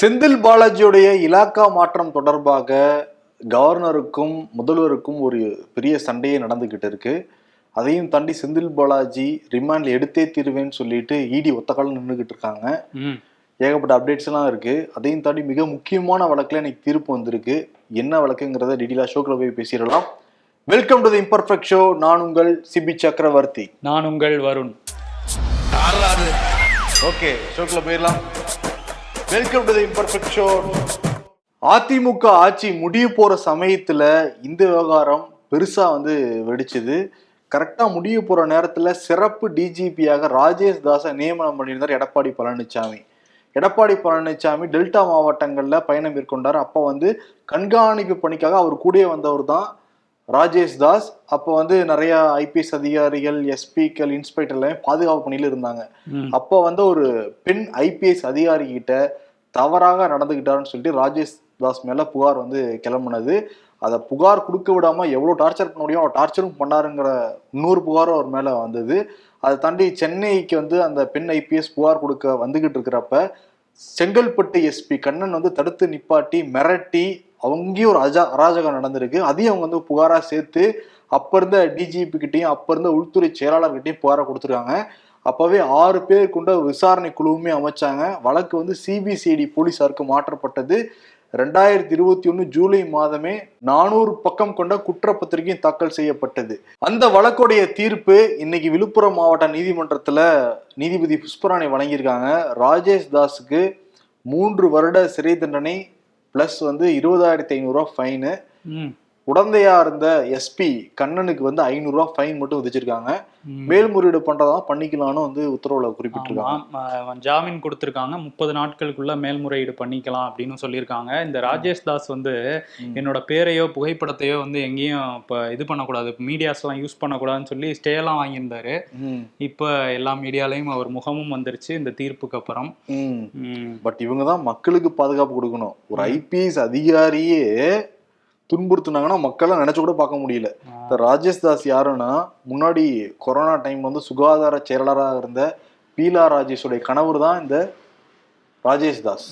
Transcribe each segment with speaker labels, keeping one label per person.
Speaker 1: செந்தில் பாலாஜியுடைய இலாக்கா மாற்றம் தொடர்பாக கவர்னருக்கும் முதல்வருக்கும் ஒரு பெரிய சண்டையே நடந்துகிட்டு இருக்கு. அதையும் தாண்டி செந்தில் பாலாஜி ரிமாண்ட்ல எடுத்தே தீருவேன்னு சொல்லிட்டு இடி ஒத்த காலம் நின்றுகிட்டு இருக்காங்க.
Speaker 2: ம்.
Speaker 1: ஏகப்பட்ட அப்டேட்ஸ் எல்லாம் இருக்கு. அதையும் தாண்டி மிக முக்கியமான வழக்குல இன்னைக்கு தீர்ப்பு வந்திருக்கு. என்ன வழக்குங்கிறத டீடெயிலா ஷோக்கில் போய் பேசிடலாம். Welcome to the imperfect show நான் உங்கள் சிபி சக்கரவர்த்தி.
Speaker 2: நான் உங்கள் வருண்.
Speaker 1: ஓகே ஷோக்குள்ள போயிடலாம். Welcome to the imperfect show AIADMK ஆட்சி முடிய போற சமயத்துல இந்த விவகாரம் பெருசா வந்து வெடிச்சது. கரெக்டா முடிய போற நேரத்துல சிறப்பு டிஜிபியாக ராஜேஷ் தாஸை நியமனம் பண்ணியிருந்தார் எடப்பாடி பழனிசாமி எடப்பாடி பழனிசாமி டெல்டா மாவட்டங்களில் பயணம் மேற்கொண்டார். அப்போ வந்து கண்காணிப்பு பணிக்காக அவர் கூடயே வந்தவர் தான் ராஜேஷ் தாஸ் அப்போ வந்து நிறைய ஐபிஎஸ் அதிகாரிகள் எஸ்பிக்கள் இன்ஸ்பெக்டர் எல்லாமே பாதுகாப்பு பணியில இருந்தாங்க. அப்போ வந்து ஒரு பெண் ஐபிஎஸ் அதிகாரி கிட்ட தவறாக நடந்துகிட்டாருன்னு சொல்லிட்டு ராஜேஷ் தாஸ் மேல புகார் வந்து கிளம்புனது. அதை புகார் கொடுக்க விடாம எவ்வளவு டார்ச்சர் பண்ண முடியும் அவர் டார்ச்சரும் பண்ணாருங்கிற இன்னொரு புகாரும் அவர் மேல வந்தது. அதை தாண்டி சென்னைக்கு வந்து அந்த பெண் ஐபிஎஸ் புகார் கொடுக்க வந்துகிட்டு இருக்கிறப்ப செங்கல்பட்டு எஸ்பி கண்ணன் வந்து தடுத்து நிப்பாட்டி மிரட்டி அவங்கேயும் ஒரு அஜா அராஜகம் நடந்திருக்கு. அதையும் அவங்க வந்து புகாராக சேர்த்து அப்போ இருந்த டிஜிபி கிட்டையும் அப்போ இருந்த உள்துறை செயலாளர்கிட்டையும் புகாராக கொடுத்துருக்காங்க. அப்போவே ஆறு பேர் கொண்ட விசாரணை குழுவுமே அமைச்சாங்க. வழக்கு வந்து சிபிசிஐடி போலீசாருக்கு மாற்றப்பட்டது. ரெண்டாயிரத்தி இருபத்தி ஒன்று ஜூலை மாதமே நானூறு பக்கம் கொண்ட குற்றப்பத்திரிகையும் தாக்கல் செய்யப்பட்டது. அந்த வழக்குடைய தீர்ப்பு இன்னைக்கு விழுப்புரம் மாவட்ட நீதிமன்றத்தில் நீதிபதி புஷ்பராணி வழங்கியிருக்காங்க. ராஜேஷ் தாஸுக்கு மூன்று வருட சிறை தண்டனை பிளஸ் வந்து இருபதாயிரத்தி ஐநூறுரூவா ஃபைனு உடந்தையா இருந்த எஸ்பி கண்ணனுக்கு வந்து ஐநூறுரூவா ஃபைன் மட்டும் விதிச்சிருக்காங்க. மேல்முறையீடு பண்றதா பண்ணிக்கலாம்னு வந்து உத்தரவுல குறிப்பிட்டிருக்காங்க.
Speaker 2: ஜாமீன் கொடுத்திருக்காங்க. முப்பது நாட்களுக்குள்ள மேல்முறையீடு பண்ணிக்கலாம் அப்படின்னு சொல்லியிருக்காங்க. இந்த ராஜேஷ் தாஸ் வந்து. என்னோட பேரையோ புகைப்படத்தையோ வந்து எங்கேயும் இப்போ இது பண்ணக்கூடாது. மீடியாஸ்லாம் யூஸ் பண்ணக்கூடாதுன்னு சொல்லி ஸ்டேலாம் வாங்கியிருந்தாரு. இப்போ எல்லா மீடியாலையும் அவர் முகமும் வந்துருச்சு இந்த தீர்ப்புக்கு அப்புறம்.
Speaker 1: பட் இவங்க தான் மக்களுக்கு பாதுகாப்பு கொடுக்கணும். ஒரு ஐபிஎஸ் அதிகாரியே துன்புறுத்துனாங்கன்னா மக்களாம் நினைச்சு கூட பார்க்க முடியல. ராஜேஷ் தாஸ் யாருன்னா முன்னாடி கொரோனா டைம் வந்து சுகாதார செயலாளராக இருந்த பீலா ராஜேஷோடைய கணவர் தான் இந்த ராஜேஷ் தாஸ்.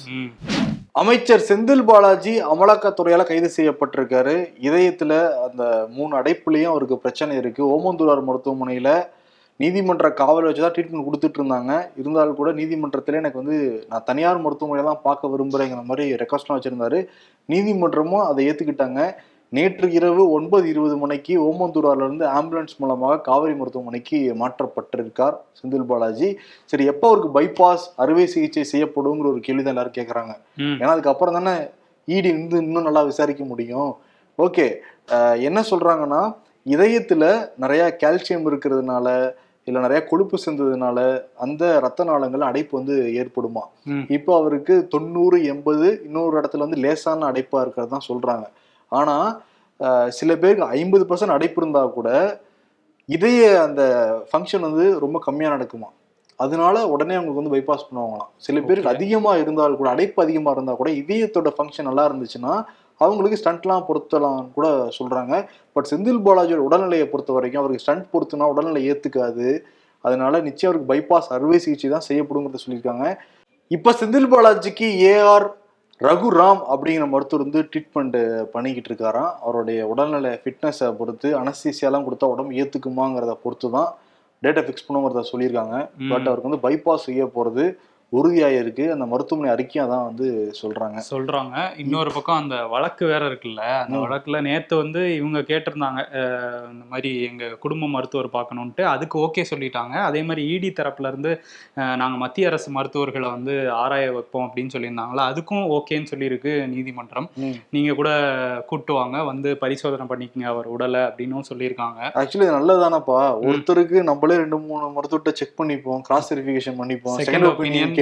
Speaker 1: அமைச்சர் செந்தில் பாலாஜி அமலாக்கத்துறையால கைது செய்யப்பட்டிருக்காரு. இதயத்துல அந்த மூணு அடைப்புலயும் அவருக்கு பிரச்சனை இருக்கு. ஓமந்தூரார் மருத்துவமனையில நீதிமன்ற காவல் வச்சு தான் ட்ரீட்மெண்ட் கொடுத்துட்டு இருந்தாங்க இருந்தாலும் கூட நீதிமன்றத்துல எனக்கு வந்து நான் தனியார் மருத்துவமனையில தான் பார்க்க விரும்புறேங்கிற மாதிரி ரெக்வஸ்ட்லாம் வச்சிருந்தாரு. நீதிமன்றமும் அதை ஏத்துக்கிட்டாங்க. நேற்று இரவு ஒன்பது இருபது மணிக்கு ஓமந்தூரார்ல இருந்து ஆம்புலன்ஸ் மூலமாக காவிரி மருத்துவமனைக்கு மாற்றப்பட்டிருக்கார் செந்தில் பாலாஜி. சரி எப்போ அவருக்கு பைபாஸ் அறுவை சிகிச்சை செய்யப்படுங்கிற ஒரு கேள்வி தான் எல்லாரும் கேட்குறாங்க ஏன்னா அதுக்கப்புறம் தானே ஈடி வந்து இன்னும் நல்லா விசாரிக்க முடியும். ஓகே என்ன சொல்றாங்கன்னா இதயத்துல நிறைய கால்சியம் இருக்கிறதுனால இல்ல நிறைய கொழுப்பு சேர்ந்ததுனால அந்த ரத்த நாளங்கள் அடைப்பு வந்து ஏற்படுமா. இப்போ அவருக்கு தொண்ணூறு எண்பது இன்னொரு இடத்துல வந்து லேசான அடைப்பா இருக்கிறது தான் சொல்றாங்க ஆனா அஹ், சில பேருக்கு ஐம்பது பர்சன்ட் அடைப்பு இருந்தா கூட இதய அந்த ஃபங்க்ஷன் வந்து ரொம்ப கம்மியா நடக்குமா அதனால உடனே அவங்களுக்கு வந்து பைபாஸ் பண்ணுவாங்களாம் சில பேருக்கு
Speaker 2: Okay.
Speaker 1: அதிகமா இருந்தால் கூட அடைப்பு அதிகமா இருந்தா கூட இதயத்தோட ஃபங்க்ஷன் நல்லா இருந்துச்சுன்னா அவங்களுக்கு ஸ்டண்ட்லாம் பொருத்தலாம் கூட சொல்றாங்க. பட் செந்தில் பாலாஜியோட உடல்நிலையை பொறுத்த வரைக்கும் அவருக்கு ஸ்டண்ட் பொறுத்துனா உடல்நிலை ஏத்துக்காது. அதனால நிச்சயம் அவருக்கு பைபாஸ் அறுவை சிகிச்சை தான் செய்யப்படுங்கிறத சொல்லியிருக்காங்க. இப்ப செந்தில் பாலாஜிக்கு ஏஆர் ரகுராம் அப்படிங்கிற மருத்துவர் வந்து ட்ரீட்மெண்ட் பண்ணிக்கிட்டு இருக்காராம். அவருடைய உடல்நிலை ஃபிட்னஸை பொறுத்து அனஸ்தீசியாலாம் கொடுத்தா உடம்பு ஏத்துக்குமாங்கிறத பொறுத்து தான் டேட்டை ஃபிக்ஸ் பண்ணுங்கிறத சொல்லியிருக்காங்க. பட் அவருக்கு வந்து பைபாஸ் செய்ய போறது உறுதியாயிருக்கு. அந்த மருத்துவமனை அறிக்கையா தான் வந்து சொல்றாங்க.
Speaker 2: சொல்றாங்க. இன்னொரு பக்கம் அந்த வழக்கு வேற இருக்குல்ல? அந்த. வழக்குல நேத்து வந்து இவங்க கேட்டிருந்தாங்க. இந்த மாதிரி எங்க குடும்ப மருத்துவர் பார்க்கணுன்ட்டு. அதுக்கு ஓகே சொல்லிட்டாங்க. அதே மாதிரி இடி தரப்புல இருந்து அஹ், நாங்க மத்திய அரசு மருத்துவர்களை வந்து ஆராய வைப்போம் அப்படின்னு சொல்லியிருந்தாங்களா? அதுக்கும் ஓகேன்னு சொல்லியிருக்கு நீதிமன்றம்.
Speaker 1: ம்.
Speaker 2: நீங்க கூட கூட்டு வாங்க. வந்து பரிசோதனை பண்ணிக்கங்க. அவர் உடலை அப்படின்னும் சொல்லியிருக்காங்க.
Speaker 1: ஆக்சுவலி நல்லதானப்பா. ஒருத்தருக்கு நம்மளே ரெண்டு மூணு மருத்துவர்கிட்ட செக் பண்ணிப்போம். கிராஸ் வெரிஃபிகேஷன் பண்ணிப்போம்.
Speaker 2: செகண்ட் ஒப்பீனியன்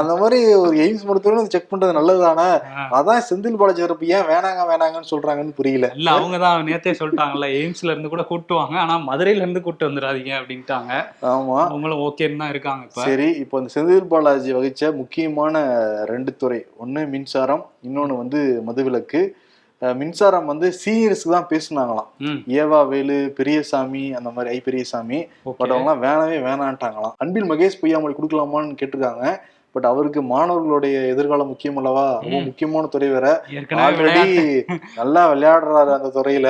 Speaker 1: அந்த மாதிரி ஒரு எய்ம்ஸ் மருத்துவரும் செக் பண்றது நல்லதுதானே? அதான் செந்தில் பாலாஜி தரப்பு ஏன் வேணாங்க வேணாங்கன்னு சொல்றாங்கன்னு புரியல.
Speaker 2: இல்ல அவங்க தான் நேத்தே சொல்லிட்டாங்கல்ல எய்ம்ஸ்ல இருந்து கூட கூட்டு வாங்க ஆனா மதுரையில இருந்து கூட்டு வந்துடாதீங்க அப்படின்ட்டாங்க.
Speaker 1: ஆமா.
Speaker 2: அவங்களும் ஓகேன்னு தான் இருக்காங்க இப்ப.
Speaker 1: சரி இப்போ இந்த செந்தில் பாலாஜி வகிச்ச முக்கியமான ரெண்டு துறை ஒண்ணு மின்சாரம் இன்னொன்னு வந்து மதுவிலக்கு. மின்சாரம் வந்து சீனியர்ஸ்க்கு தான் பேசுனாங்களாம். ஏவா வேலு பெரியசாமி அந்த மாதிரி ஐ பெரியசாமி. பட்
Speaker 2: ஓகே
Speaker 1: அவங்களாம் வேணவே வேணான்ட்டாங்களாம். அன்பில் மகேஷ் பொய்யாமொழி கொடுக்கலாமான்னு கேட்டிருக்காங்க. பட் அவருக்கு மாணவர்களுடைய எதிர்காலம் முக்கியம் அல்லவா? ரொம்ப. முக்கியமான துறை வேற. ஆல்ரெடி நல்லா விளையாடுறாரு அந்த துறையில.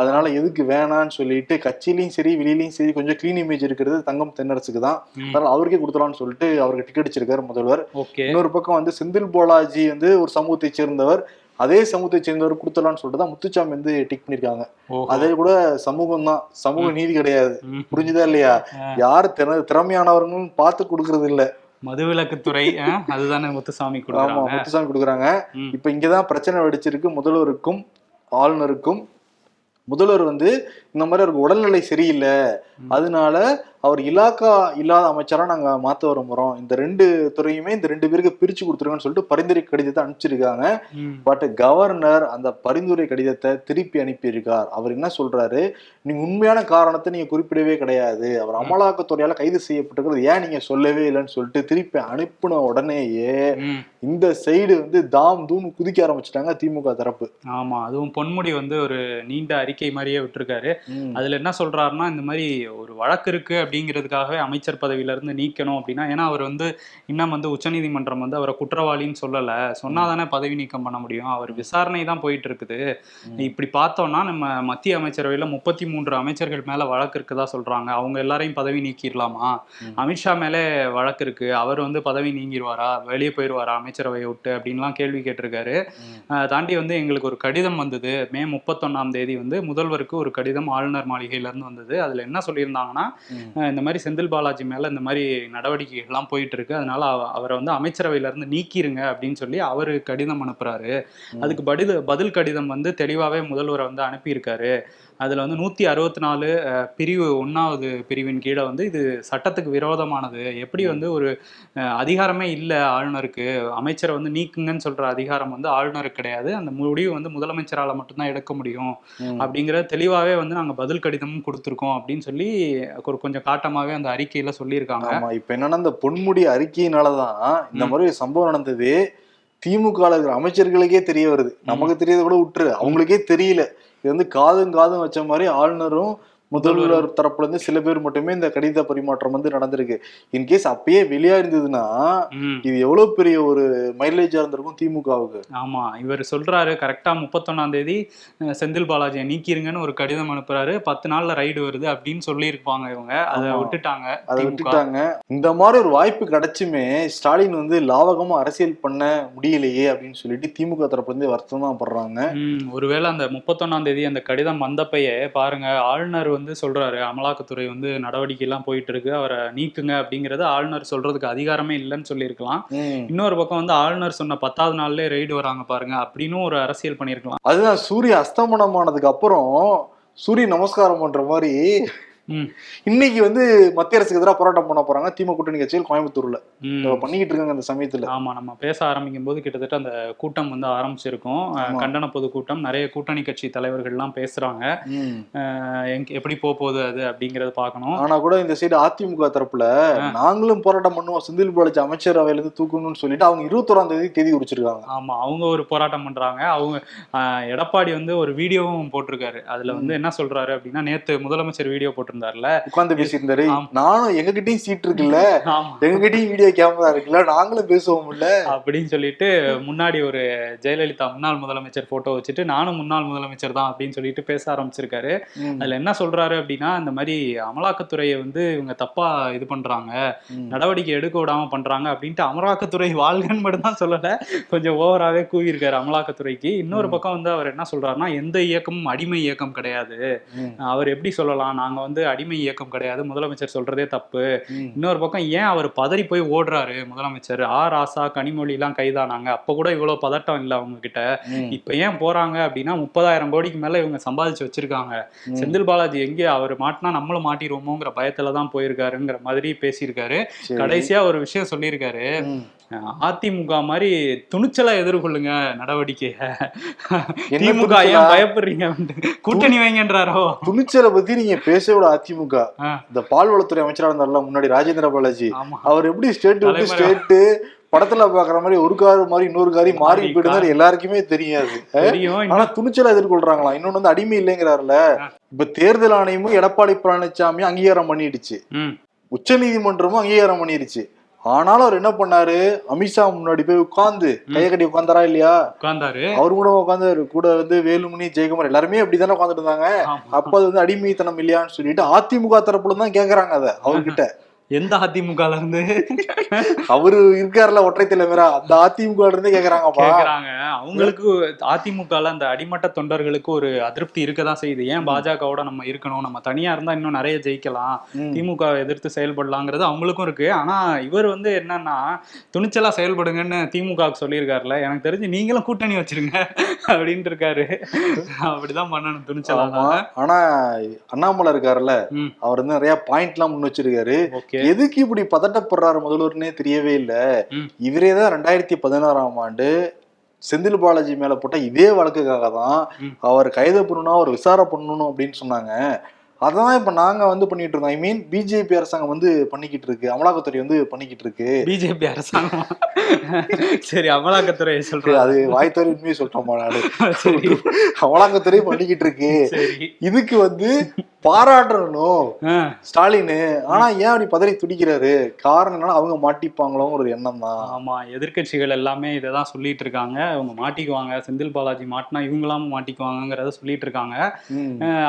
Speaker 1: அதனால எதுக்கு வேணான்னு சொல்லிட்டு கட்சியிலயும் சரி வெளியிலயும் சரி கொஞ்சம் க்ளீன் இமேஜ் இருக்கிறது தங்கம் தென்னரசுக்கு தான். அதனால அவருக்கே கொடுத்துலாம்னு சொல்லிட்டு அவருக்கு டிக்கெட் அடிச்சிருக்காரு முதல்வர். இன்னொரு பக்கம் வந்து செந்தில் பாலாஜி வந்து ஒரு சமூகத்தை சேர்ந்தவர். அதே சமூகத்தை சேர்ந்தவர் கொடுத்துடலாம்னு சொல்லிட்டு தான் முத்துச்சாமி வந்து டிக் பண்ணிருக்காங்க
Speaker 2: ஓஹோ.
Speaker 1: அதே கூட சமூகம் தான் சமூக நீதி கிடையாது. புரிஞ்சுதா இல்லையா. யார் திற திறமையானவர்களும் பார்த்து கொடுக்கறது இல்ல.
Speaker 2: மதுவிலக்குத்துறை அதுதானே முத்துசாமி
Speaker 1: ஆமா முத்துசாமி கொடுக்குறாங்க. இப்ப இங்கதான் பிரச்சனை வெடிச்சிருக்கு. முதல்வருக்கும் ஆளுநருக்கும். முதல்வர் வந்து இந்த மாதிரி அவருக்கு உடல்நிலை சரியில்லை. அதனால அவர் இலாக்கா இல்லாத அமைச்சரா நாங்க மாத்த விரும்புறோம். இந்த ரெண்டு துறையுமே இந்த ரெண்டு பேருக்கு பிரிச்சு கொடுத்துருங்கன்னு சொல்லிட்டு பரிந்துரை கடிதத்தை அனுப்பிச்சிருக்காங்க. பட் கவர்னர் அந்த பரிந்துரை கடிதத்தை திருப்பி அனுப்பியிருக்கார். அவர் என்ன சொல்றாரு? நீங்க உண்மையான காரணத்தை நீங்க குறிப்பிடவே கிடையாது. அவர் அமலாக்கத்துறையால கைது செய்யப்பட்டிருக்கிறது. ஏன் நீங்க சொல்லவே இல்லைன்னு சொல்லிட்டு திருப்பி அனுப்பின உடனேயே. இந்த சைடு வந்து தாம் தூம் குதிக்க ஆரம்பிச்சிட்டாங்க திமுக தரப்பு.
Speaker 2: ஆமா அதுவும் பொன்முடி வந்து ஒரு நீண்ட அறிக்கை மாதிரியே விட்டுருக்காரு. அதுல என்ன சொல்றாருன்னா இந்த மாதிரி ஒரு வழக்கு இருக்கு அப்படிங்கிறதுக்காகவே அமைச்சர் பதவியில இருந்து நீக்கணும் அப்படின்னா ஏன்னா அவர் வந்து இன்னும் வந்து உச்சநீதிமன்றம் வந்து அவரை குற்றவாளின்னு சொல்லல. சொன்னாதானே பதவி நீக்கம் பண்ண முடியும். அவர் விசாரணை தான் போயிட்டு இருக்குது இப்படி பார்த்தோம்னா நம்ம மத்திய அமைச்சரவையில முப்பத்தி மூன்று அமைச்சர்கள் மேல வழக்கு இருக்குதா சொல்றாங்க. அவங்க எல்லாரையும் பதவி நீக்கிடலாமா. அமித்ஷா மேலே வழக்கு இருக்கு. அவர் வந்து பதவி நீங்கிடுவாரா? வெளியே போயிடுவாரா அமைச்சரவையை விட்டு? அப்படின்லாம் கேள்வி கேட்டிருக்காரு. தாண்டி வந்து எங்களுக்கு ஒரு கடிதம் வந்தது. மே முப்பத்தொன்னாம் தேதி வந்து முதல்வருக்கு ஒரு கடிதம் ஆளுநர் மாளிகையில இருந்து வந்தது. அதுல என்ன சொல்லியிருந்தாங்கன்னா இந்த மாதிரி செந்தில் பாலாஜி மேல இந்த மாதிரி நடவடிக்கைகள்லாம் போயிட்டு இருக்கு அதனால அவ- அவரை வந்து அமைச்சரவையில இருந்து நீக்கிருங்க அப்படின்னு சொல்லி அவரு கடிதம் அனுப்புறாரு. அதுக்கு பதில் பதில் கடிதம் வந்து தெளிவாவே முதல்வரை வந்து அனுப்பியிருக்காரு. அதுல வந்து நூத்தி அறுபத்தி நாலு பிரிவு ஒன்னாவது பிரிவின் கீழே வந்து இது சட்டத்துக்கு விரோதமானது. எப்படி வந்து ஒரு அதிகாரமே இல்லை ஆளுநருக்கு அமைச்சரை வந்து நீக்குங்கன்னு சொல்ற அதிகாரம் வந்து ஆளுநருக்கு கிடையாது. அந்த முடிவு வந்து முதலமைச்சரால மட்டும்தான் எடுக்க முடியும். அப்படிங்கிற தெளிவாவே வந்து நாங்க பதில் கடிதமும் கொடுத்துருக்கோம் அப்படின்னு சொல்லி ஒரு கொஞ்சம் காட்டமாவே அந்த அறிக்கையில சொல்லியிருக்காங்க.
Speaker 1: ஆமா இப்ப என்னன்னா இந்த பொன்முடி அறிக்கையினாலதான் இந்த மாதிரி சம்பவம் நடந்தது. திமுக அமைச்சர்களுக்கே தெரிய வருது. நமக்கு தெரியறத கூட விட்டுரு அவங்களுக்கே தெரியல. இது வந்து காதும் காதும் வச்ச மாதிரி ஆளுநரும் முதல்வர் தரப்புல இருந்து சில பேர் மட்டுமே இந்த கடித பரிமாற்றம் வந்து நடந்திருக்கு. இன்கேஸ் அப்பயே வெளியா இருந்ததுன்னா இது எவ்வளவு பெரிய ஒரு மைலேஜா இருந்திருக்கும் திமுகவுக்கு?
Speaker 2: ஆமா இவர் சொல்றாரு கரெக்டா முப்பத்தொன்னாம் தேதி செந்தில் பாலாஜியை நீக்கிருங்கன்னு ஒரு கடிதம் அனுப்புறாரு. பத்து நாள்ல ரைடு வருது அப்படின்னு சொல்லியிருப்பாங்க இவங்க. அதை. விட்டுட்டாங்க
Speaker 1: அதை. விட்டுட்டாங்க. இந்த மாதிரி ஒரு வாய்ப்பு கிடைச்சுமே ஸ்டாலின் வந்து லாவகமா அரசியல் பண்ண முடியலையே அப்படின்னு சொல்லிட்டு திமுக தரப்புல இருந்து வருத்தம் தான் படுறாங்க
Speaker 2: ஒருவேளை அந்த முப்பத்தொன்னாம் தேதி அந்த கடிதம் வந்தப்பயே பாருங்க ஆளுநர் வந்து சொல்றாரு அமலாக்கத்துறை வந்து நடவடிக்கை எல்லாம் போயிட்டு இருக்கு அவரை நீக்குங்க அப்படிங்கறது ஆளுநர் சொல்றதுக்கு அதிகாரமே இல்லைன்னு சொல்லியிருக்கலாம். இன்னொரு பக்கம் வந்து ஆளுநர் சொன்ன பத்தாவது நாள்லயே ரைடு வராங்க பாருங்க அப்படின்னு ஒரு அரசியல் பண்ணியிருக்கலாம்
Speaker 1: அதுதான் சூரிய அஸ்தமனமானதுக்கு அப்புறம் சூரிய நமஸ்காரம் பண்ற மாதிரி. இன்னைக்கு வந்து மத்திய அரசுக்கு எதிராக போராட்டம் பண்ண போறாங்க. திமுக கூட்டணி கட்சிகள் கோயம்புத்தூர்ல. பண்ணிக்கிட்டு இருக்காங்க அந்த சமயத்துல.
Speaker 2: ஆமா நம்ம பேச ஆரம்பிக்கும் போது கிட்டத்தட்ட அந்த கூட்டம் வந்து ஆரம்பிச்சிருக்கும். கண்டன பொதுக்கூட்டம் நிறைய கூட்டணி கட்சி தலைவர்கள்லாம் பேசுறாங்க.
Speaker 1: ம்.
Speaker 2: அஹ், எங்க- எப்படி போக போகுது அது அப்படிங்கறத பார்க்கணும்.
Speaker 1: ஆனா கூட இந்த சைடு அதிமுக தரப்புல நாங்களும் போராட்டம் பண்ணுவோம். செந்தில் பாலாஜி அமைச்சரவையில இருந்து தூக்கணும்னு சொல்லிட்டு அவங்க இருபத்தோராம் தேதி தேதி குறிச்சிருக்காங்க
Speaker 2: ஆமா அவங்க ஒரு போராட்டம் பண்றாங்க. அவங்க எடப்பாடி வந்து ஒரு வீடியோவும் போட்டிருக்காரு. அதுல வந்து என்ன சொல்றாரு அப்படின்னா நேத்து முதலமைச்சர் வீடியோ போட்டிருந்தாருல
Speaker 1: உட்கார்ந்து பேசியிருந்தாரு. நானும் எங்ககிட்டயும் சீட் இருக்குல்ல? எங்ககிட்டயும் வீடியோ கேமரா இருக்குல்ல? நாங்களும் பேசுவோம்ல
Speaker 2: அப்படின்னு சொல்லிட்டு முன்னாடி ஒரு ஜெயலலிதா முன்னாள் முதலமைச்சர் போட்டோ வச்சுட்டு நானும் முன்னாள் முதலமைச்சர் தான் அப்படின்னு சொல்லிட்டு பேச ஆரம்பிச்சிருக்காரு. அதுல என்ன சொல்றாரு அப்படின்னா இந்த மாதிரி அமலாக்கத்துறையை வந்து இவங்க தப்பா இது பண்றாங்க. நடவடிக்கை எடுக்க விடாம பண்றாங்க அப்படின்ட்டு அமலாக்கத்துறை வாழ்கன்னு மட்டும் தான் சொல்லல. கொஞ்சம் ஓவராவே கூவியிருக்காரு அமலாக்கத்துறைக்கு. இன்னொரு பக்கம் வந்து அவர் என்ன சொல்றாருன்னா எந்த இயக்கமும் அடிமை இயக்கம் கிடையாது. அவர் எப்படி சொல்லலாம்? நாங்க வந்து அடிமை இயக்கம் கிடையாது. முதலமைச்சர் சொல்றதே தப்பு. இன்னொரு பக்கம் ஏன் அவர் பதறி போய் ஓடுறாரு முதலமைச்சர்? ஆ ராசா கனிமொழி எல்லாம் கைதானாங்க. அப்ப கூட இவ்வளவு பதட்டம் இல்லை அவங்க கிட்ட. இப்ப ஏன் போறாங்க அப்படின்னா முப்பதாயிரம் கோடிக்கு மேல இவங்க சம்பாதிச்சு வச்சிருக்காங்க. செந்தில் பாலாஜி எங்கே அவர் மாட்டினா நம்மளும் மாட்டிடுவோமோங்கிற பயத்துல தான் போயிருக்காருங்கிற மாதிரி பேசியிருக்காரு. கடைசியா ஒரு விஷயம் சொல்லியிருக்காரு. அதிமுக மாதிரி துணிச்சலா எதிர்கொள்ளுங்க நடவடிக்கைய. திமுக? ஏன் பயப்படுறீங்க? கூட்டணி வைங்கன்றாரோ?
Speaker 1: துணிச்சலை பத்தி நீங்க பேசவிட அதிமுக. இந்த பால்வளத்துறை அமைச்சரா இருந்தார்ல முன்னாடி ராஜேந்திர பாலாஜி. அவர் எப்படி ஸ்டேட் விட்டு
Speaker 2: தலைமுறை.
Speaker 1: ஸ்டேட் படத்துல பாக்குற மாதிரி ஒரு கார் மாதிரி இன்னொரு காரி மாறி போயிடுந்தாரு எல்லாருக்குமே தெரியாது. ஆனா துணிச்சலா எதிர்கொள்றாங்களாம் இன்னொன்னு வந்து அடிமை இல்லைங்கிறாருல இப்ப தேர்தல் ஆணையமும் எடப்பாடி பழனிசாமியும் அங்கீகாரம் பண்ணிடுச்சு. உச்ச நீதிமன்றமும் அங்கீகாரம் பண்ணிருச்சு ஆனாலும் அவர் என்ன பண்ணாரு? அமித்ஷா முன்னாடி போய் உட்கார்ந்து கையை கட்டி உட்கார்ந்தாரா இல்லையா?
Speaker 2: உட்கார்ந்தாரு.
Speaker 1: அவரு கூட உட்காந்து கூட வந்து வேலுமணி ஜெயக்குமார் எல்லாருமே அப்படிதானே உட்காந்துட்டு இருந்தாங்க. அப்ப அது வந்து அடிமைத்தனம் இல்லையான்னு சொல்லிட்டு அதிமுக தரப்புல தான் கேக்குறாங்க அத அவர்கிட்ட.
Speaker 2: எந்த அதிமுகல இருந்து?
Speaker 1: அவரு இருக்காருல ஒற்றை தலைவரா? அந்த அதிமுக இருந்தே கேக்குறாங்கப்பா.
Speaker 2: கேக்குறாங்க. அவங்களுக்கு அதிமுகல அந்த அடிமட்ட தொண்டர்களுக்கு ஒரு அதிருப்தி இருக்கதான் செய்யுது. ஏன் பாஜகவோட நம்ம இருக்கணும்? நம்ம தனியா இருந்தா இன்னும் நிறைய ஜெயிக்கலாம். திமுக எதிர்த்து செயல்படலாங்கிறது அவங்களுக்கும் இருக்கு. ஆனா இவர் வந்து என்னன்னா துணிச்சலா செயல்படுங்கன்னு திமுக சொல்லியிருக்காருல. எனக்கு தெரிஞ்சு நீங்களும் கூட்டணி வச்சிருங்க அப்படின்ட்டு இருக்காரு. அப்படிதான் பண்ணணும் துணிச்சலா.
Speaker 1: ஆனா அண்ணாமலை இருக்காருல்ல. அவர் வந்து நிறைய பாயிண்ட் எல்லாம் முன் வச்சிருக்காரு.
Speaker 2: ஓகே.
Speaker 1: எதுக்கு இப்படி பதட்டப்படுறாரு முதல்வர்னே தெரியவே இல்ல. இவரே தான் ரெண்டாயிரத்தி பதினாறாம் ஆண்டு செந்தில் பாலாஜி மேல போட்ட இதே வழக்குக்காக தான். அவர் கைது பண்ணணும் அவர் விசாரணை பண்ணணும் அப்படின்னு சொன்னாங்க அதான் இப்ப நாங்க வந்து பண்ணிட்டு இருக்கோம் ஐ மீன் பிஜேபி அரசாங்கம் வந்து பண்ணிக்கிட்டு இருக்கு அமலாக்கத்துறை வந்து பண்ணிக்கிட்டு இருக்கு
Speaker 2: பிஜேபி அரசாங்கம்? சரி அமலாக்கத்துறை சொல்றாரு
Speaker 1: அது வாய்த்தவரை உண்மையை சொல்றோமா நாடு.
Speaker 2: சரி.
Speaker 1: அமலாக்கத்துறை பண்ணிக்கிட்டு இருக்கு இதுக்கு வந்து பாராட்டணும் ஸ்டாலின். ஆனா ஏன் அப்படி பதறி துடிக்கிறாரு? காரணம் அவங்க மாட்டிப்பாங்களோ ஒரு எண்ணம் தான்.
Speaker 2: ஆமா எதிர்க்கட்சிகள் எல்லாமே இதை தான் சொல்லிட்டு இருக்காங்க. அவங்க மாட்டிக்குவாங்க. செந்தில் பாலாஜி மாட்டினா இவங்களாம் மாட்டிக்குவாங்கங்கிறத சொல்லிட்டு இருக்காங்க.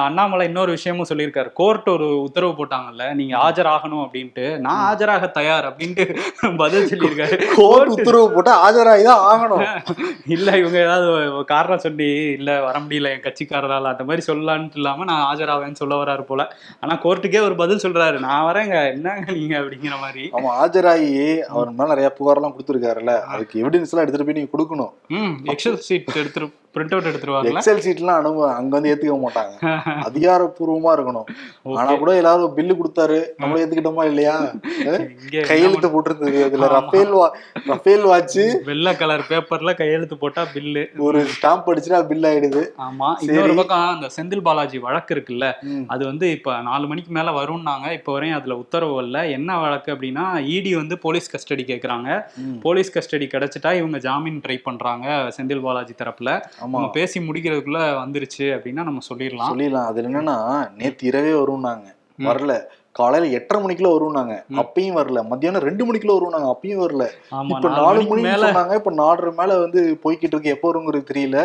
Speaker 2: அண்ணாமலை இன்னொரு விஷயமும் சொல்லியிருக்காரு. கோர்ட் ஒரு உத்தரவு போட்டாங்கல்ல நீங்க ஆஜராகணும் அப்படின்ட்டு. நான் ஆஜராக தயார் அப்படின்ட்டு பதில் சொல்லியிருக்காரு.
Speaker 1: கோர்ட் உத்தரவு போட்டா ஆஜராகி தான் ஆகணும்.
Speaker 2: இல்ல இவங்க ஏதாவது காரணம் சொல்லி இல்ல வர முடியல என் கட்சிக்காரரால அந்த மாதிரி சொல்லலான்ட்டு இல்லாம நான் ஆஜராவேன்னு சொல்ல வராரு போல. ஆனா கோர்ட்டுக்கே ஒரு பதில் சொல்றாரு. நான் வரேங்க. என்னங்க நீங்க? அப்படிங்கிற மாதிரி.
Speaker 1: ஆமா ஆஜராகி அவர் மேல நிறைய புகார் எல்லாம் கொடுத்துருக்காருல்ல அதுக்கு எவிடன்ஸ் எல்லாம் எடுத்துட்டு போய் நீங்க கொடுக்கணும்.
Speaker 2: ம் எக்ஸல் சீட் எடுத்துரு பிரிண்ட் அவுட் எடுத்துருவாங்கல்ல
Speaker 1: எக்ஸல் சீட் எல்லாம் அனுபவ அங்க வந்து ஏத்துக்க மாட்டாங்க. அதிகாரப்பூர்வமா இருக்கணும். ஆனா கூட எல்லாரும் பில்லு கொடுத்தாரு. நம்மள ஏத்துக்கிட்டோமா இல்லையா? கையெழுத்து போட்டிருந்தது அதுல. ரஃபேல் வா ரஃபேல் வாட்ச்.
Speaker 2: வெள்ளை கலர் பேப்பர்ல கையெழுத்து போட்டா பில்லு
Speaker 1: ஒரு ஸ்டாம்ப் அடிச்சுட்டா பில் ஆயிடுது.
Speaker 2: ஆமா.
Speaker 1: சரி.
Speaker 2: இன்னொரு பக்கம் அந்த செந்தில் பாலாஜி வழக்கு இருக்குல்ல. அது வந்து இப்ப நாலு மணிக்கு மேல வரும்னாங்க. இப்ப வரையும் அதுல உத்தரவு இல்ல. என்ன வழக்கு அப்படின்னா இடி வந்து போலீஸ் கஸ்டடி கேக்குறாங்க.
Speaker 1: ம்.
Speaker 2: போலீஸ் கஸ்டடி கிடைச்சிட்டா இவங்க ஜாமீன் ட்ரை பண்றாங்க செந்தில் பாலாஜி தரப்புல. நம்ம பேசி முடிக்கிறதுக்குள்ள வந்துருச்சு அப்படின்னா நம்ம சொல்லிடலாம்.
Speaker 1: சொல்லிடலாம். அதுல என்னன்னா நேத்து இரவே வரும்னாங்க. வரல. காலையில எட்டரை மணிக்குள்ள வரும்னாங்க
Speaker 2: ம்.
Speaker 1: அப்பயும் வரல. மத்தியானம் ரெண்டு மணிக்குள்ள வரும்னாங்க அப்பயும் வரல. இப்ப
Speaker 2: நாலு மேல.
Speaker 1: சொன்னாங்க. இப்ப நாலரை மேல வந்து போய்கிட்டு இருக்கு. எப்போ வருங்கிறது தெரியல.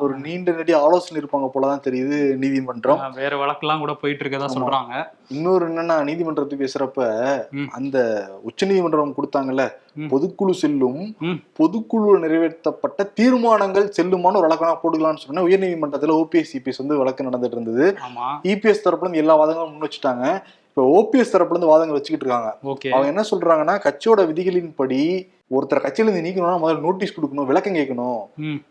Speaker 1: ஒரு நீண்ட நெடிய ஆலோசனை இருப்பாங்க போலதான் தெரியுது நீதிமன்றம்.
Speaker 2: வேற வழக்கெல்லாம் கூட போயிட்டு இருக்கதா. சொல்றாங்க.
Speaker 1: இன்னொரு என்னன்னா நீதிமன்றத்துக்கு பேசுறப்ப. அந்த உச்சநீதிமன்றம் கொடுத்தாங்கல்ல
Speaker 2: ம்.
Speaker 1: பொதுக்குழு செல்லும். பொதுக்குழு நிறைவேற்றப்பட்ட தீர்மானங்கள் செல்லுமான்னு ஒரு வழக்கம் போட்டுக்கலாம்னு சொன்னா உயர்நீதிமன்றத்துல ஓபிஎஸ் சிபிஎஸ் வந்து வழக்கு நடந்துட்டு இருந்தது. இபிஎஸ் தரப்புல எல்லா வாதங்களும் முன் வச்சுட்டாங்க. இப்ப ஓபிஎஸ் தரப்புல இருந்து வாதங்கள் வச்சுக்கிட்டு இருக்காங்க. அவங்க என்ன சொல்றாங்கன்னா கட்சியோட விதிகளின்படி ஒருத்தர் கட்சியில இருந்து நீக்கணும்னா முதல்ல நோட்டீஸ் கொடுக்கணும் விளக்கம் கேட்கணும்.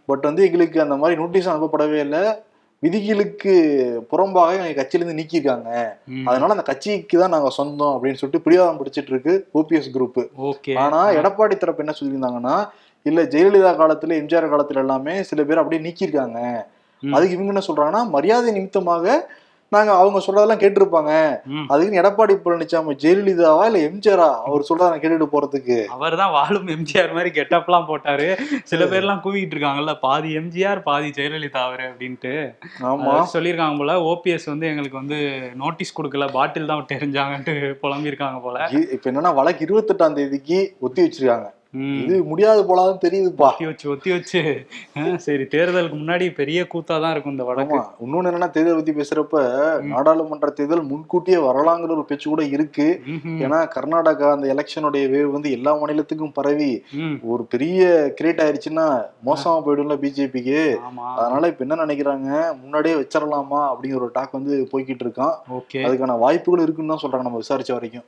Speaker 1: பட் வந்து எங்களுக்கு அந்த மாதிரி நோட்டீஸ் அனுப்பப்படவே இல்லை. விதிகளுக்கு புறம்பாக எங்க கட்சியில இருந்து நீக்கியிருக்காங்க. அதனால அந்த கட்சிக்கு தான் நாங்க சொந்தம் அப்படின்னு சொல்லிட்டு பிடிவாதம் பிடிச்சிட்டு இருக்கு ஓபிஎஸ் குரூப் ஆனா எடப்பாடி தரப்பு என்ன சொல்லியிருந்தாங்கன்னா இல்ல ஜெயலலிதா காலத்துல எம்ஜிஆர் காலத்துல எல்லாமே சில பேர் அப்படியே நீக்கியிருக்காங்க.
Speaker 2: ம்.
Speaker 1: அதுக்கு இவங்க என்ன சொல்றாங்கன்னா மரியாதை நிமித்தமாக நாங்க அவங்க சொல்றதெல்லாம் கேட்டிருப்பாங்க. அதுக்குன்னு எடப்பாடி பழனிசாமி ஜெயலலிதாவா இல்ல எம்ஜிஆரா? அவர் சொல்றத கேட்டுட்டு போறதுக்கு.
Speaker 2: அவர் தான் வாழும் எம்ஜிஆர் மாதிரி கெட்டப்லாம் போட்டாரு. சில பேர்லாம் கூவிட்டு இருக்காங்கல்ல பாதி எம்ஜிஆர் பாதி ஜெயலலிதா அவரு அப்படின்ட்டு.
Speaker 1: ஆமா.
Speaker 2: சொல்லியிருக்காங்க போல ஓபிஎஸ் வந்து எங்களுக்கு வந்து நோட்டீஸ் கொடுக்கல பாட்டில் தான் தெரிஞ்சாங்கன்ட்டு புலம்பியிருக்காங்க போல.
Speaker 1: இப்ப என்னன்னா வழக்கு இருபத்தெட்டாம் தேதிக்கு ஒத்தி வச்சிருக்காங்க. இது முடியாது போலாதான் தெரியுதுப்பா.
Speaker 2: ஒத்தி வச்சு ஒத்தி வச்சு. சரி தேர்தலுக்கு முன்னாடி பெரிய கூத்தா தான் இருக்கும் இந்த வழக்கு
Speaker 1: ஆமா இன்னொன்னு என்னன்னா தேர்தல் பத்தி பேசுறப்ப நாடாளுமன்ற தேர்தல் முன்கூட்டியே வரலாங்கிற ஒரு பேச்சு கூட இருக்கு. ஏன்னா கர்நாடகா அந்த எலெக்ஷனுடைய வேவ் வந்து எல்லா மாநிலத்துக்கும் பரவி. ஒரு பெரிய கிரியேட் ஆயிருச்சுன்னா மோசமா போயிடும்ல பிஜேபிக்கு அதனால இப்ப என்ன நினைக்கிறாங்க? முன்னாடியே வச்சிடலாமா அப்படிங்கிற ஒரு டாக் வந்து போய்கிட்டு இருக்கான். அதுக்கான வாய்ப்புகள் இருக்குன்னு தான் சொல்றாங்க நம்ம விசாரிச்ச வரைக்கும்.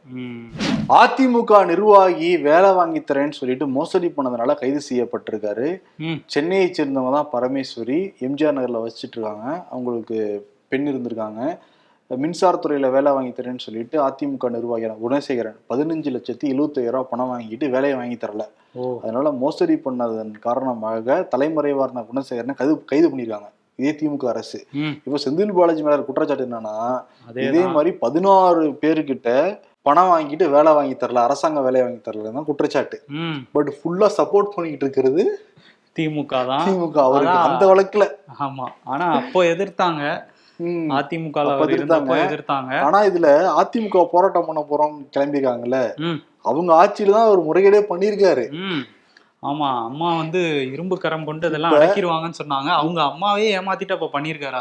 Speaker 1: அதிமுக நிர்வாகி வேலை வாங்கி தரேன்னு சொல்லிட்டு மோசடி பண்ணதுனால கைது செய்யப்பட்டிருக்காரு. சென்னையை சேர்ந்தவங்க தான் பரமேஸ்வரி எம்ஜிஆர் நகர்ல வசிச்சுட்டு இருக்காங்க. அவங்களுக்கு பெண் இருந்திருக்காங்க. மின்சாரத்துறையில வேலை வாங்கி தரேன்னு சொல்லிட்டு அதிமுக நிர்வாகியான குணசேகரன் பதினஞ்சு லட்சத்தி எழுபத்தாயிரம் பணம் வாங்கிட்டு வேலையை வாங்கி தரல. அதனால மோசடி பண்ணதன் காரணமாக தலைமறைவா இருந்த குணசேகரனை கைது கைது பண்ணியிருக்காங்க இதே திமுக அரசு. இப்போ செந்தில் பாலாஜி மேல குற்றச்சாட்டு என்னன்னா இதே மாதிரி பதினாறு பேர்கிட்ட பணம் வாங்கிட்டு வேலை வாங்கி தரல அரசாங்க வேலையை வாங்கி தரல தான் குற்றச்சாட்டு. பட் ஃபுல்லா சப்போர்ட் பண்ணிக்கிட்டு இருக்கிறது
Speaker 2: திமுக தான்
Speaker 1: திமுக அவருக்கு. அந்த வழக்குல
Speaker 2: ஆமா ஆனா அப்போ எதிர்த்தாங்க. அதிமுக
Speaker 1: எதிர்த்தாங்க. ஆனா இதுல அதிமுக போராட்டம் பண்ண போறோம் கிளம்பிருக்காங்கல்ல. அவங்க ஆட்சியில தான் அவர் முறைகேடே பண்ணியிருக்காரு
Speaker 2: ம் ஆமா அம்மா வந்து இரும்பு கரம் கொண்டு இதெல்லாம் அடக்கிடுவாங்கன்னு சொன்னாங்க. அவங்க அம்மாவே ஏமாத்திட்டு அப்ப பண்ணிருக்காரு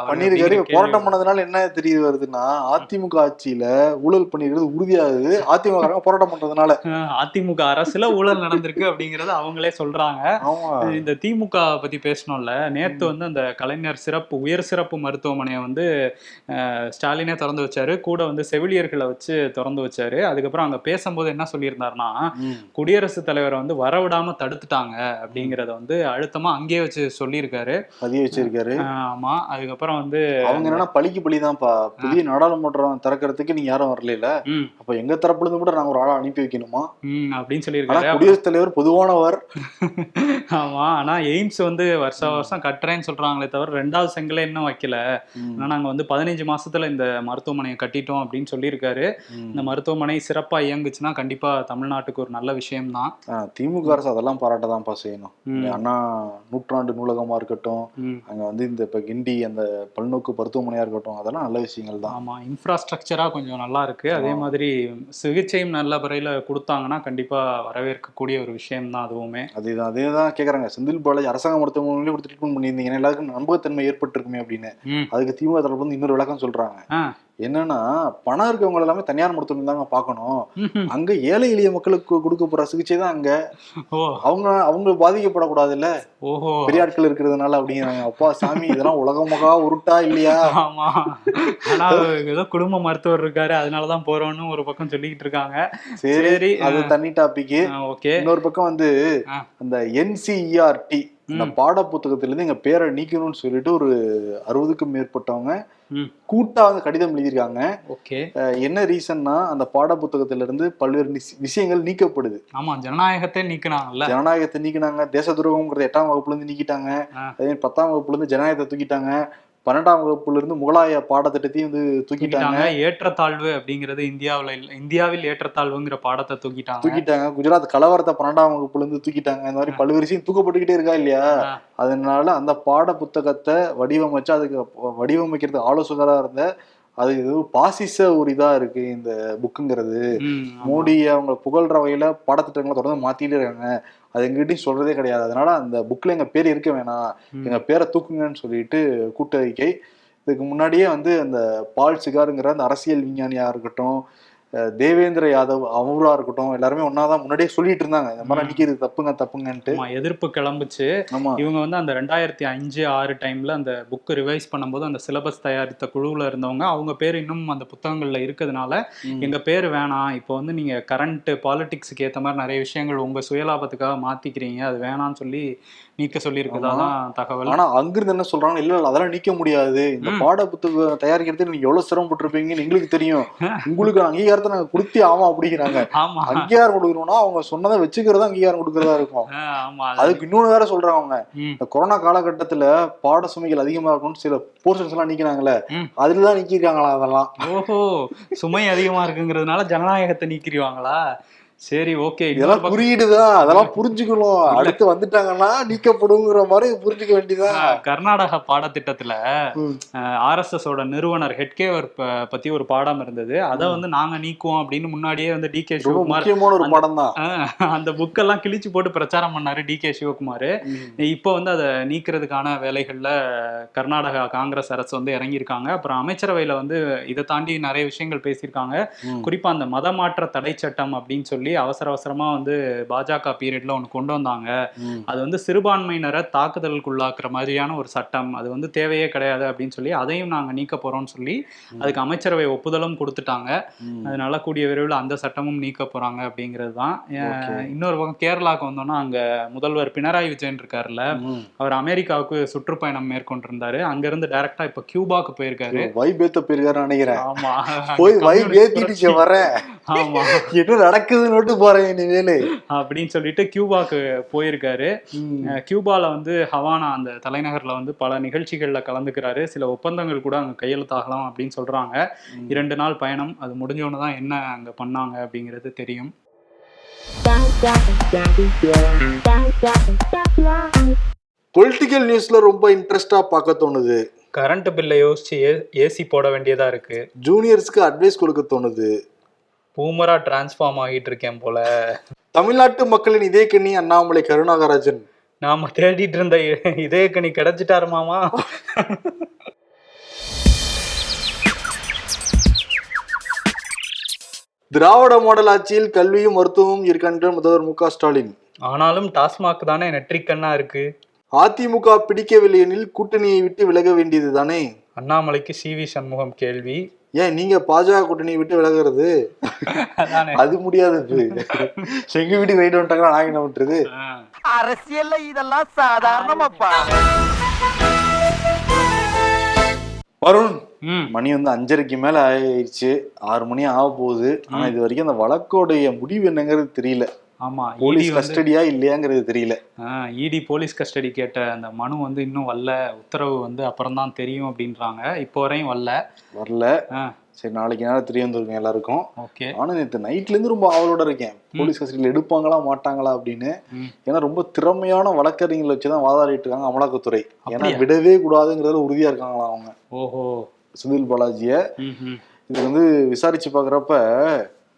Speaker 1: இப்ப போராட்டம் பண்ணதுனால என்ன தெரிய வருதுன்னா அதிமுக ஆட்சியில ஊழல் பண்ணிருக்கிறது உறுதியாகுது. அதிமுக போராட்டம் பண்றதுனால.
Speaker 2: அதிமுக அரசுல ஊழல் நடந்திருக்கு அப்படிங்கறத அவங்களே சொல்றாங்க. இந்த திமுக பத்தி பேசணும்ல. நேத்து வந்து அந்த கலைஞர் சிறப்பு உயர் சிறப்பு மருத்துவமனையை வந்து ஸ்டாலினே திறந்து வச்சாரு. கூட வந்து செவிலியர்களை வச்சு திறந்து வச்சாரு. அதுக்கப்புறம் அங்க பேசும்போது என்ன சொல்லியிருந்தாருன்னா. குடியரசுத் தலைவரை வந்து வரவிடாம தடுத்துட்டாங்க அப்படிங்கறத வந்து அழுத்தமா அங்கேயே வச்சு சொல்லியிருக்காரு.
Speaker 1: பதிய வச்சிருக்காரு.
Speaker 2: ஆமா. அதுக்கப்புறம் வந்து
Speaker 1: அவங்க என்னன்னா பழிக்கு பழிதான்ப்பா. புதிய நாடாளுமன்றம் திறக்கிறதுக்கு நீங்க யாரும் வரல அப்ப எங்க தரப்புல இருந்து கூட நாங்க ஒரு ஆளை அனுப்பி வைக்கணுமா?
Speaker 2: அப்படின்னு சொல்லியிருக்காரு.
Speaker 1: குடியரசுத் தலைவர் பொதுவானவர்.
Speaker 2: ஆமா ஆனா எய்ம்ஸ் வந்து வருஷ வருஷம் கட்டுறேன்னு சொல்றாங்களே தவிர ரெண்டாவது செங்கலே இன்னும் வைக்கல. ஆனா நாங்க வந்து பதினஞ்சு மாசத்துல இந்த மருத்துவமனையை கட்டிட்டோம் அப்படின்னு சொல்லியிருக்காரு. இந்த மருத்துவமனை சிறப்பா இயங்குச்சுன்னா கண்டிப்பா தமிழ்நாட்டுக்கு ஒரு நல்ல விஷயம்தான்.
Speaker 1: ஆ, திமுக அரசு அதெல்லாம் பாராட்டதான்ப்பா செய்யணும்.
Speaker 2: ம்.
Speaker 1: அண்ணா நூற்றாண்டு நூலகமா இருக்கட்டும். அங்க வந்து இந்த இப்ப கிண்டி அந்த பல்நோக்கு மருத்துவமனையா இருக்கட்டும் அதெல்லாம் நல்ல விஷயங்கள் தான்.
Speaker 2: ஆமா இன்ஃப்ராஸ்ட்ரக்சரா கொஞ்சம் நல்லா இருக்கு. அதே மாதிரி சிகிச்சையும் நல்ல முறையில கொடுத்தாங்கன்னா கண்டிப்பா வரவேற்கக்கூடிய ஒரு விஷயம் தான் அதுவுமே.
Speaker 1: அதேதான் அதே தான் கேக்குறாங்க. செந்தில் பாலாஜி அரசாங்க மருத்துவமனையில கொடுத்து ட்ரீட்மெண்ட் பண்ணியிருந்தீங்கன்னா எல்லாருக்கும் நம்பகத்தன்மை ஏற்பட்டிருக்குமே அப்படின்னு. அதுக்கு திமுக தரப்புல இருந்து இன்னொரு விளக்கம் சொல்றாங்க. என்னன்னா பணம் இருக்கவங்க எல்லாமே தனியார் மருத்துவமனை தாங்க பார்க்கணும். அங்க ஏழை எளிய மக்களுக்கு கொடுக்க போற சிகிச்சை தான் அங்க. அவங்க அவங்க பாதிக்கப்படக்கூடாது இல்ல பெரிய ஆட்கள் இருக்கிறதுனால அப்படிங்கிறாங்க. அப்பா சாமி இதெல்லாம் உலகமகா உருட்டா இல்லையா?
Speaker 2: ஆமா. ஆனா ஏதோ குடும்ப மருத்துவர் இருக்காரு அதனாலதான் போறோம்னு ஒரு பக்கம் சொல்லிக்கிட்டு இருக்காங்க.
Speaker 1: சரி அது தனி டாபிக்
Speaker 2: ஓகே.
Speaker 1: இன்னொரு பக்கம் வந்து. அந்த என்சிஇஆர்டி இந்த பாட புத்தகத்துல இருந்து எங்க பேரை நீக்கணும்னு சொல்லிட்டு ஒரு அறுபதுக்கும் மேற்பட்டவங்க. கூட்டா வந்து கடிதம் எழுதியிருக்காங்க.
Speaker 2: ஓகே.
Speaker 1: என்ன ரீசன்னா அந்த பாட புத்தகத்துல இருந்து பல்வேறு விஷயங்கள் நீக்கப்படுது
Speaker 2: ஆமா ஜனநாயகத்தை நீக்கினாங்கல்ல.
Speaker 1: ஜனநாயகத்தை நீக்கினாங்க. தேச துரோகம்ங்கிறத எட்டாம் வகுப்புல இருந்து நீக்கிட்டாங்க. அதே பத்தாம் வகுப்புல இருந்து ஜனநாயகத்தை தூக்கிட்டாங்க. பன்னெண்டாம் வகுப்புல இருந்து முகலாய பாடத்திட்டத்தையும் வந்து தூக்கிட்டாங்க.
Speaker 2: ஏற்றத்தாழ்வு அப்படிங்கிறது இந்தியாவுல இல்ல இந்தியாவில் ஏற்றத்தாழ்வுங்கிற பாடத்தை தூக்கிட்டாங்க.
Speaker 1: தூக்கிட்டாங்க. குஜராத் கலவரத்தை பன்னெண்டாம் வகுப்புல இருந்து தூக்கிட்டாங்க. இந்த மாதிரி பல்வேறு விஷயம் தூக்கப்பட்டுக்கிட்டே இருக்கா இல்லையா. அதனால அந்த பாட புத்தகத்தை வடிவமைச்சு அதுக்கு வடிவமைக்கிறதுக்கு ஆலோசகரா இருந்த அது இது பாசிச ஒரு இதா இருக்கு இந்த புக்குங்கிறது. மோடி அவங்க புகழ்ற வகையில பாடத்திட்டங்களை தொடர்ந்து மாத்திட்டே இருக்காங்க. அது எங்ககிட்டயும் சொல்றதே கிடையாது. அதனால அந்த புக்ல எங்க பேர் இருக்க வேணாம். எங்க பேரை தூக்குங்கன்னு சொல்லிட்டு கூட்டறிக்கை. இதுக்கு முன்னாடியே வந்து அந்த பால் சிகாருங்கிற அந்த அரசியல் விஞ்ஞானியா இருக்கட்டும் தேவேந்திர யாதவ் அவரா இருக்கட்டும் எல்லாருமே ஒன்னாதான் முன்னாடியே சொல்லிட்டு இருந்தாங்க. இந்த மாதிரி தப்புங்க தப்புங்கன்ட்டு.
Speaker 2: எதிர்ப்பு கிளம்புச்சு. இவங்க வந்து அந்த ரெண்டாயிரத்தி அஞ்சு ஆறு டைம்ல அந்த புக் ரிவைஸ் பண்ணும்போது அந்த சிலபஸ் தயாரித்த குழுவுல இருந்தவங்க அவங்க பேர் இன்னும் அந்த புத்தகங்கள்ல இருக்கிறதுனால. எங்க பேர் வேணாம். இப்போ வந்து நீங்க கரண்ட் பாலிடிக்ஸுக்கு ஏத்த மாதிரி நிறைய விஷயங்கள் உங்க சுயலாபத்துக்காக மாத்திக்கிறீங்க அது வேணாம்னு சொல்லி நீக்க சொல்லியிருக்கதா தான் தகவல்.
Speaker 1: ஆனா அங்கிருந்து என்ன சொல்றாங்க இல்ல இல்ல அதெல்லாம் நீக்க முடியாது. இந்த. பாட புத்தகம் தயாரிக்கிறதுக்கு நீங்க எவ்வளவு சிரமப்பட்டிருப்பீங்கன்னு எங்களுக்கு தெரியும். உங்களுக்கு அங்கீகாரத்தை நாங்க கொடுத்தே ஆவோம் அப்படிங்கிறாங்க. அங்கீகாரம் கொடுக்கணும்னா அவங்க சொன்னதை வச்சுக்கிறதா அங்கீகாரம் கொடுக்கறதா இருக்கும். அதுக்கு இன்னொன்னு வேற சொல்றாங்க அவங்க. இந்த கொரோனா காலகட்டத்துல பாட சுமைகள் அதிகமா இருக்கும்னு சில போர்ஷன்ஸ் எல்லாம் நீக்கினாங்கல்ல.
Speaker 2: ம்.
Speaker 1: அதுலதான் நீக்கிருக்காங்களா அதெல்லாம்?
Speaker 2: ஓஹோ சுமை அதிகமா இருக்குங்கிறதுனால ஜனநாயகத்தை நீக்கிடுவாங்களா? சரி ஓகே.
Speaker 1: இதெல்லாம் குறியீடுதான். அதெல்லாம் புரிஞ்சுக்கணும். அடுத்து வந்துட்டாங்கன்னா நீக்கப்படுங்கிற மாதிரி புரிஞ்சுக்க வேண்டியதான்
Speaker 2: கர்நாடக பாடத்திட்டத்துல
Speaker 1: ம்.
Speaker 2: ஆர்எஸ்எஸ் ஓட நிறுவனர் ஹெட்கேவர் பத்தி ஒரு பாடம் இருந்தது. அதை வந்து நாங்க நீக்குவோம் அப்படின்னு முன்னாடியே வந்து டி கே சிவகுமார்
Speaker 1: முக்கியமான ஒரு படம் தான்
Speaker 2: அந்த புக்கெல்லாம் கிழிச்சு போட்டு பிரச்சாரம் பண்ணாரு டி கே சிவகுமார். இப்போ வந்து அதை நீக்கிறதுக்கான வேலைகள்ல கர்நாடகா காங்கிரஸ் அரசு வந்து இறங்கியிருக்காங்க. அப்புறம் அமைச்சரவையில வந்து இதை தாண்டி நிறைய விஷயங்கள் பேசியிருக்காங்க. குறிப்பா அந்த மதமாற்ற தடை சட்டம் அப்படின்னு சொல்லி அவசர அவசரமா வந்து பாஜக பீரியட்ல ஒன்று கொண்டு வந்தாங்க. அது வந்து சிறுபான்மையினரை தாக்குதலுக்குள்ளாக்குற மாதிரியான ஒரு சட்டம். அது வந்து தேவையே கிடையாது அப்படின்னு சொல்லி அதையும் நாங்க நீக்க போறோம்னு சொல்லி அதுக்கு அமைச்சரவை ஒப்புதலும் கொடுத்துட்டாங்க. அதனால கூடிய விரைவில் அந்த சட்டமும் நீக்க போறாங்க அப்படிங்கிறது தான். இன்னொரு பக்கம் கேரளாவுக்கு வந்தோம்னா அங்க முதல்வர் பினராயி விஜயன் இருக்காருல்ல. அவர் அமெரிக்காவுக்கு சுற்றுப்பயணம் மேற்கொண்டிருந்தாரு. அங்க இருந்து டைரக்டா இப்ப கியூபாக்கு போயிருக்காரு.
Speaker 1: வைப் ஏத்த போயிருக்காரு நினைக்கிறேன்.
Speaker 2: ஆமா.
Speaker 1: போய்
Speaker 2: அங்க
Speaker 1: வைப்
Speaker 2: communist
Speaker 1: ஏத்திட்டு
Speaker 2: புரட்சி.
Speaker 1: வரேன்
Speaker 2: ஆமா.
Speaker 1: என்ன நடக்குதுன்னு மட்டும் போறேன் இனிமேலு.
Speaker 2: அப்படின்னு சொல்லிட்டு கியூபாக்கு போயிருக்காரு. கியூபால வந்து ஹவானா அந்த தலைநகர்ல வந்து பல நிகழ்ச்சிகள்ல கலந்துக்கிறாரு. சில ஒப்பந்தங்கள் கூட அங்க கையெழுத்தாகலாம் அப்படின்னு சொல்றாங்க. இரண்டு நாள் பயணம் அது முடிஞ்சோன்னு தான் என்ன அங்க பண்ணாங்க அப்படிங்கிறது தெரியும்.
Speaker 1: பொலிட்டிக்கல் நியூஸ்ல ரொம்ப இன்ட்ரெஸ்டா பார்க்க தோணுது.
Speaker 2: கரண்ட் பில்லை யோசிச்சு ஏசி போட வேண்டியதா இருக்கு.
Speaker 1: ஜூனியர்ஸ்க்கு அட்வைஸ் கொடுக்க தோணுது.
Speaker 2: பூமரா டிரான்ஸ்ஃபார்ம் ஆகிட்டு இருக்கேன் போல.
Speaker 1: தமிழ்நாட்டு மக்களின் இதே கண்ணி அண்ணாமலை கருணாகராஜன்.
Speaker 2: நாம தேடிட்டு இருந்த இ- இதயக்கனி கிடைச்சிட்டாரு மாமா.
Speaker 1: திராவிட மாடல் ஆட்சியில் கல்வியும் மருத்துவமும் இருக்கின்ற முதல்வர் மு க ஸ்டாலின்.
Speaker 2: ஆனாலும் டாஸ்மாக் தானே நெற்றிக்கண்ணா இருக்கு.
Speaker 1: அதிமுக பிடிக்கவில்லை எனில் கூட்டணியை விட்டு விலக வேண்டியது தானே
Speaker 2: அண்ணாமலைக்கு சி வி சண்முகம் கேள்வி.
Speaker 1: ஏன் நீங்க பாஜக கூட்டணியை விட்டு விலகிறது? அது முடியாது எங்க வீட்டுக்கு ரைட் வந்துட்டாங்கன்னா நாங்க என்ன பண்றது.
Speaker 3: அரசியல்ல இதெல்லாம் சாதாரணமாப்பா.
Speaker 1: வருண் மணி வந்து அஞ்சரைக்கு மேல ஆயிடுச்சு. ஆறு மணி ஆக போகுது. ஆனா இது வரைக்கும் அந்த வழக்கோடைய முடிவு என்னங்கிறது தெரியல.
Speaker 2: ஆமா
Speaker 1: போலீஸ் கஸ்டடியா இல்லையாங்கிறது தெரியல.
Speaker 2: இடி போலீஸ் கஸ்டடி கேட்ட அந்த மனு வந்து இன்னும் வரல உத்தரவு வந்து அப்புறம் தான் தெரியும் அப்படின்றாங்க. இப்போ வரையும் வரல.
Speaker 1: வரல. சரி நாளைக்கு நேரம் தெரிய வந்திருக்கும் எல்லாருக்கும்.
Speaker 2: ஓகே.
Speaker 1: ஆனா நேற்று நைட்ல இருந்து ரொம்ப ஆவலோட இருக்கேன். போலீஸ் கஸ்டடியில் எடுப்பாங்களா மாட்டாங்களா அப்படின்னு. ஏன்னா ரொம்ப திறமையான வழக்கறிஞர்களை வச்சுதான் வாதாடிட்டு இருக்காங்க அமலாக்கத்துறை. ஏன்னா? விடவே கூடாதுங்கிறதுல உறுதியா இருக்காங்களாம் அவங்க?
Speaker 2: ஓஹோ.
Speaker 1: செந்தில் பாலாஜிய. இது வந்து விசாரிச்சு பாக்குறப்ப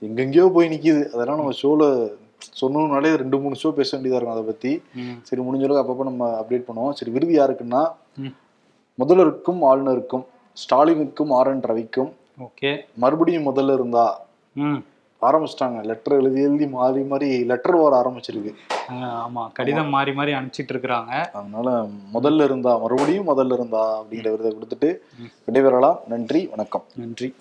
Speaker 1: எங்கெங்கேயோ போய் நிக்குது. அதெல்லாம் நம்ம ஷோல சொன்னோம்னாலே ரெண்டு மூணு ஷோ பேச வேண்டியதா இருக்கும் அதை பத்தி.
Speaker 2: ம்.
Speaker 1: சரி முடிஞ்ச அளவுக்கு அப்பப்போ நம்ம அப்டேட் பண்ணுவோம். சரி விருது யாருக்குன்னா. முதல்வருக்கும் ஆளுநருக்கும் ஸ்டாலினுக்கும் ஆர் என் ரவிக்கும்
Speaker 2: ஓகே.
Speaker 1: மறுபடியும் முதல்ல இருந்தா ஆரம்பிச்சிட்டாங்க. லெட்டர் எழுதி எழுதி மாறி மாறி லெட்டர் வர ஆரம்பிச்சிருக்கு.
Speaker 2: ஆமா. கடிதம் மாறி மாறி அனுப்பிச்சிட்டு இருக்கிறாங்க.
Speaker 1: அதனால முதல்ல இருந்தா மறுபடியும் முதல்ல இருந்தா அப்படிங்கிற விருதை கொடுத்துட்டு விடைபெறலாம். நன்றி வணக்கம்.
Speaker 2: நன்றி.